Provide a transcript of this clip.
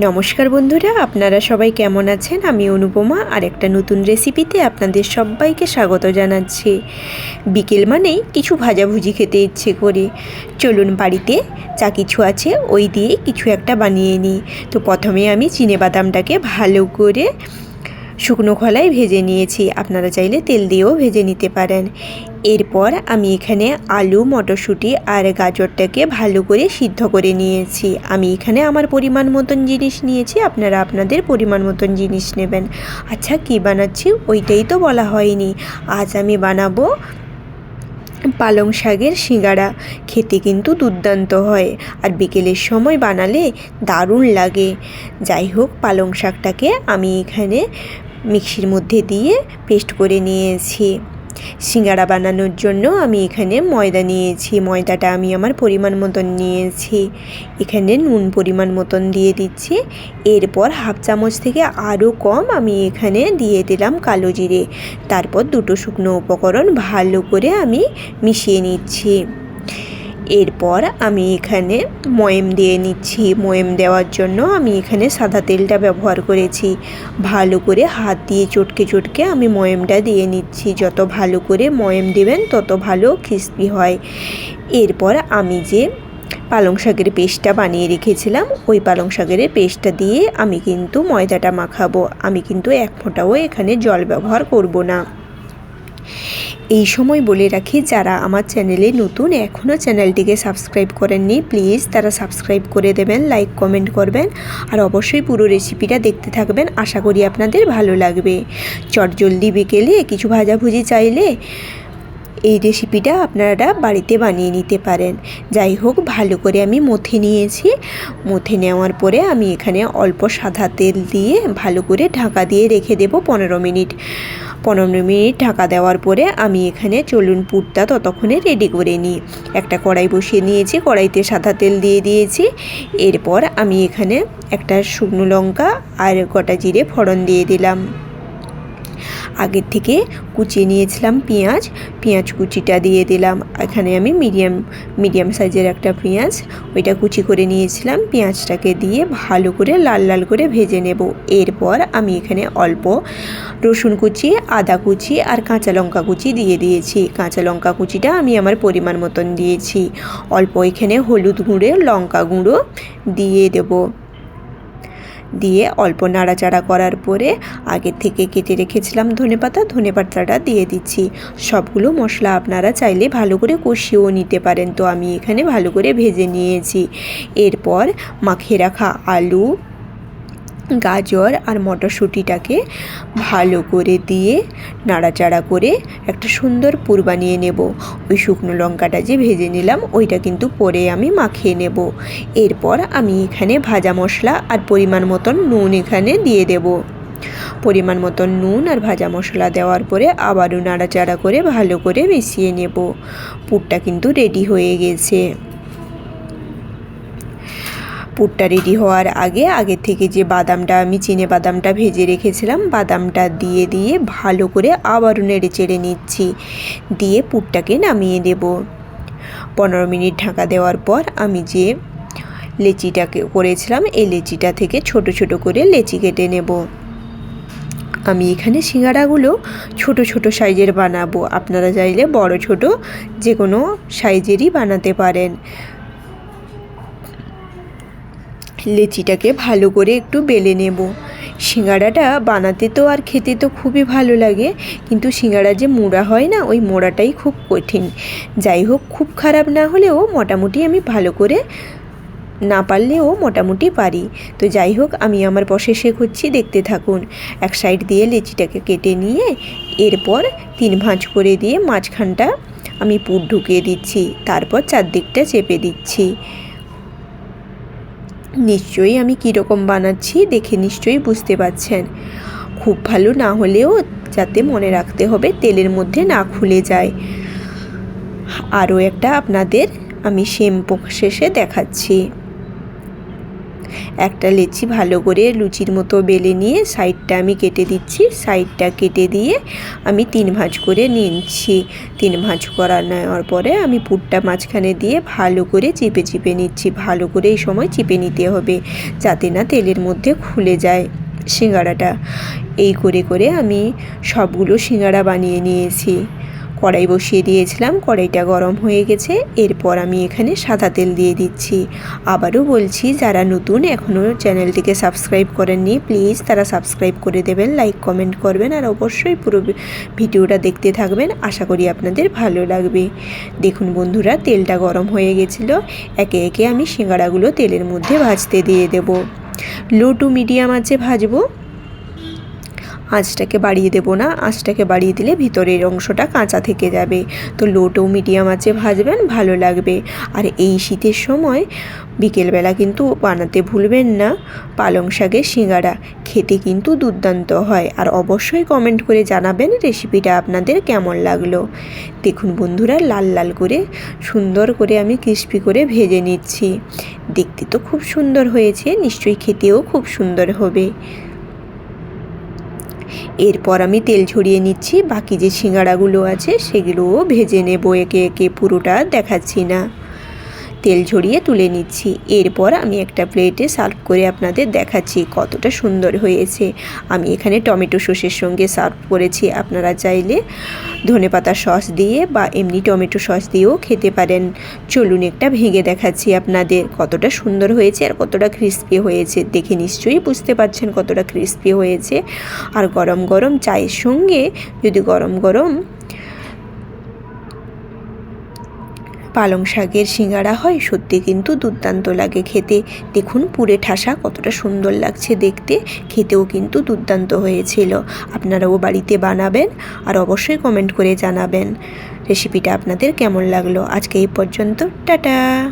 নমস্কার বন্ধুরা, আপনারা সবাই কেমন আছেন? আমি অনুপমা আর একটা নতুন রেসিপিতে আপনাদের সবাইকে স্বাগত জানাচ্ছি। বিকেল মানেই কিছু ভাজাভুজি খেতে ইচ্ছে করে। চলুন বাড়িতে, যা কিছু আছে ওই দিয়ে কিছু একটা বানিয়ে নিই। তো প্রথমে আমি বাদামটাকে ভালো করে শুকনো খোলায় ভেজে নিয়েছি। আপনারা চাইলে তেল দিয়েও ভেজে নিতে পারেন। এরপর আমি এখানে আলু, মটরশুঁটি আর গাজরটাকে ভালো করে সিদ্ধ করে নিয়েছি। আমি এখানে আমার পরিমাণ মতন জিনিস নিয়েছি, আপনারা আপনাদের পরিমাণ মতন জিনিস নেবেন। আচ্ছা কী বানাচ্ছি? ওইটাই তো বলা হয়নি। আজ আমি বানাবো পালং শাকের সিঙ্গাড়া। খেতে কিন্তু দুর্দান্ত হয় আর বিকেলের সময় বানালে দারুণ লাগে। যাই হোক, পালং শাকটাকে আমি এখানে মিক্সির মধ্যে দিয়ে পেস্ট করে নিয়েছি। সিঙ্গাড়া বানানোর জন্য আমি এখানে ময়দা নিয়েছি, ময়দাটা আমি আমার পরিমাণ মতন নিয়েছি। এখানে নুন পরিমাণ মতন দিয়ে দিচ্ছি। এরপর হাফ চামচ থেকে আরও কম আমি এখানে দিয়ে দিলাম কালো জিরে। তারপর দুটো শুকনো উপকরণ ভালো করে আমি মিশিয়ে নিচ্ছি। এরপর আমি এখানে ময়েম দিয়ে নিচ্ছি। ময়েম দেওয়ার জন্য আমি এখানে সাদা তেলটা ব্যবহার করেছি। ভালো করে হাত দিয়ে চটকে চটকে আমি ময়েমটা দিয়ে নিচ্ছি। যত ভালো করে ময়েম দেবেন, তত ভালো ক্রিস্পি হয়। এরপর আমি যে পালং শাকের পেস্টটা বানিয়ে রেখেছিলাম, ওই পালং শাকের পেস্টটা দিয়ে আমি কিন্তু ময়দাটা মাখাবো। আমি কিন্তু এক ফোঁটাও এখানে জল ব্যবহার করব না। এই সময় বলে রাখি, যারা আমার চ্যানেলে নতুন এখনও চ্যানেলটিকে সাবস্ক্রাইব করেননি, প্লিজ তারা সাবস্ক্রাইব করে দেবেন, লাইক, কমেন্ট করবেন আর অবশ্যই পুরো রেসিপিটা দেখতে থাকবেন। আশা করি আপনাদের ভালো লাগবে। চট জলদি বিকেলে কিছু ভাজাভুজি চাইলে এই রেসিপিটা আপনারা বাড়িতে বানিয়ে নিতে পারেন। যাই হোক, ভালো করে আমি মথে নিয়েছি। মথে নেওয়ার পরে আমি এখানে অল্প সাদা তেল দিয়ে ভালো করে ঢাকা দিয়ে রেখে দেব পনেরো মিনিট। পনেরো মিনিট ঢাকা দেওয়ার পরে আমি এখানে চলুন পুরটা ততক্ষণে রেডি করে নিই। একটা কড়াই বসিয়ে নিয়েছি, কড়াইতে সাদা তেল দিয়ে দিয়েছি। এরপর আমি এখানে একটা শুকনো লঙ্কা আর গোটা জিরে ফোড়ন দিয়ে দিলাম। আগের থেকে কুচিয়ে নিয়েছিলাম পেঁয়াজ। পেঁয়াজ কুচিটা দিয়ে দিলাম। এখানে আমি মিডিয়াম মিডিয়াম সাইজের একটা পেঁয়াজ, ওইটা কুচি করে নিয়েছিলাম। পেঁয়াজটাকে দিয়ে ভালো করে লাল লাল করে ভেজে নেব। এরপর আমি এখানে অল্প রসুন কুচি, আদা কুচি আর কাঁচা লঙ্কা কুচি দিয়ে দিয়েছি। কাঁচা লঙ্কা কুচিটা আমি আমার পরিমাণ মতন দিয়েছি। অল্প এখানে হলুদ গুঁড়ো, লঙ্কা গুঁড়ো দিয়ে দেবো। দিয়ে অল্প নাড়াচাড়া করার পরে আগে থেকে কেটে রেখেছিলাম ধনে পাতা, ধনে পাতাটা দিয়ে দিচ্ছি। সবগুলো মশলা আপনারা চাইলে ভালো করে কষিয়েও নিতে পারেন। তো আমি এখানে ভালো করে ভেজে নিয়েছি। এরপর মাখে রাখা আলু গাজর আর মটরশুঁটিটাকে ভালো করে দিয়ে নাড়াচাড়া করে একটা সুন্দর পুর বানিয়ে নেব। ওই শুকনো লঙ্কাটা যে ভেজে নিলাম, ওইটা কিন্তু পরে আমি মাখিয়ে নেব। এরপর আমি এখানে ভাজা মশলা আর পরিমাণ মতন নুন এখানে দিয়ে দেব। পরিমাণ মতন নুন আর ভাজা মশলা দেওয়ার পরে আবারও নাড়াচাড়া করে ভালো করে মিশিয়ে নেব। পুরটা কিন্তু রেডি হয়ে গেছে। পুরটা রেডি হওয়ার আগে আগে থেকে যে বাদামটা আমি চিনে বাদামটা ভেজে রেখেছিলাম, বাদামটা দিয়ে দিয়ে ভালো করে আবারও নেড়ে চেড়ে নিচ্ছি। দিয়ে পুরটাকে নামিয়ে দেব। পনেরো মিনিট ঢাকা দেওয়ার পর আমি যে লেচিটাকে করেছিলাম, এই লেচিটা থেকে ছোট ছোট করে লেচি কেটে নেব। আমি এখানে সিঙ্গাড়াগুলো ছোট ছোট সাইজের বানাবো। আপনারা চাইলে বড়, ছোট যে কোনো সাইজেরই বানাতে পারেন। লেচিটাকে ভালো করে একটু বেলে নেব। সিঙ্গাড়াটা বানাতে তো আর খেতে তো খুবই ভালো লাগে, কিন্তু সিঙ্গাড়া যে মোড়া হয় না, ওই মোড়াটাই খুব কঠিন। যাই হোক, খুব খারাপ না হলেও মোটামুটি আমি ভালো করে না পারলেও মোটামুটি পারি। তো যাই হোক, আমি আমার প্রসেসে হচ্ছি দেখতে থাকুন। এক সাইড দিয়ে লেচিটাকে কেটে নিয়ে, এরপর তিন ভাঁজ করে দিয়ে মাঝখানটা আমি পুর ঢুকিয়ে দিচ্ছি। তারপর চারদিকটা চেপে দিচ্ছি। নিশ্চয়ই আমি কীরকম বানাচ্ছি দেখে নিশ্চয়ই বুঝতে পারছেন। খুব ভালো না হলেও যাতে মনে রাখতে হবে তেলের মধ্যে না খুলে যায়। আরও একটা আপনাদের আমি সেম শেষে দেখাচ্ছি। একটা লেচি ভালো করে লুচির মতো বেলে নিয়ে সাইডটা আমি কেটে দিচ্ছি। সাইডটা কেটে দিয়ে আমি তিন ভাঁজ করে নিচ্ছি। তিন ভাঁজ করা নেওয়ার পরে আমি পুরটা মাঝখানে দিয়ে ভালো করে চিপে চিপে নিচ্ছি। ভালো করে এই সময় চিপে নিতে হবে যাতে না তেলের মধ্যে খুলে যায় সিঙ্গাড়াটা এই করে করে আমি সবগুলো সিঙ্গাড়া বানিয়ে নিয়েছি। কড়াই বসিয়ে দিয়েছিলাম, কড়াইটা গরম হয়ে গেছে, এরপর আমি এখানে সাদা তেল দিয়ে দিচ্ছি। আবারও বলছি, যারা নতুন এখনও চ্যানেলটিকে সাবস্ক্রাইব করেননি, প্লিজ তারা সাবস্ক্রাইব করে দেবেন, লাইক, কমেন্ট করবেন আর অবশ্যই পুরো ভিডিওটা দেখতে থাকবেন, আশা করি আপনাদের ভালো লাগবে। দেখুন বন্ধুরা, তেলটা গরম হয়ে গেছিল, একে একে আমি সিঙ্গাড়াগুলো তেলের মধ্যে ভাজতে দিয়ে দেব। লো টু মিডিয়াম আছে ভাজবো। আঁচটাকে বাড়িয়ে দেবো না। আঁচটাকে বাড়িয়ে দিলে ভিতরের অংশটা কাঁচা থেকে যাবে। তো লো টু মিডিয়াম আঁচে ভাজবেন, ভালো লাগবে। আর এই শীতের সময় বিকেলবেলা কিন্তু বানাতে ভুলবেন না। পালং শাকের সিঙ্গারা খেতে কিন্তু দুর্দান্ত হয়। আর অবশ্যই কমেন্ট করে জানাবেন রেসিপিটা আপনাদের কেমন লাগল। দেখুন বন্ধুরা, লাল লাল করে, সুন্দর করে আমি ক্রিস্পি করে ভেজে নিচ্ছি। দেখতে তো খুব সুন্দর হয়েছে, নিশ্চয়ই খেতেও খুব সুন্দর হবে। এরপর আমি তেল ঝরিয়ে নিচ্ছি, বাকি যে সিঙ্গাড়াগুলো আছে সেগুলোও ভেজে নেব। একে একে পুরোটা দেখাচ্ছি না। তেল ঝরিয়ে তুলে নিচ্ছি। এরপর আমি একটা প্লেটে সার্ভ করে আপনাদের দেখাচ্ছি কতটা সুন্দর হয়েছে। আমি এখানে টমেটো সসের সঙ্গে সার্ভ করেছি। আপনারা চাইলে ধনেপাতা সস দিয়ে বা এমনি টমেটো সস দিয়েও খেতে পারেন। চলুন একটা ভেঙে দেখাচ্ছি আপনাদের কতটা সুন্দর হয়েছে আর কতটা ক্রিস্পি হয়েছে। দেখে নিশ্চয়ই বুঝতে পারছেন কতটা ক্রিস্পি হয়েছে। আর গরম গরম চায়ের সঙ্গে যদি গরম গরম পালং শাকের সিঙ্গারা হয়, সত্যি কিন্তু দুর্দান্ত লাগে খেতে। দেখুন পুরে ঠাসা কতটা সুন্দর লাগছে দেখতে, খেতেও কিন্তু দুর্দান্ত হয়েছিল। আপনারাও বাড়িতে বানাবেন আর অবশ্যই কমেন্ট করে জানাবেন। রেসিপিটা আপনাদের কেমন লাগল? আজকে এই পর্যন্ত, টাটা!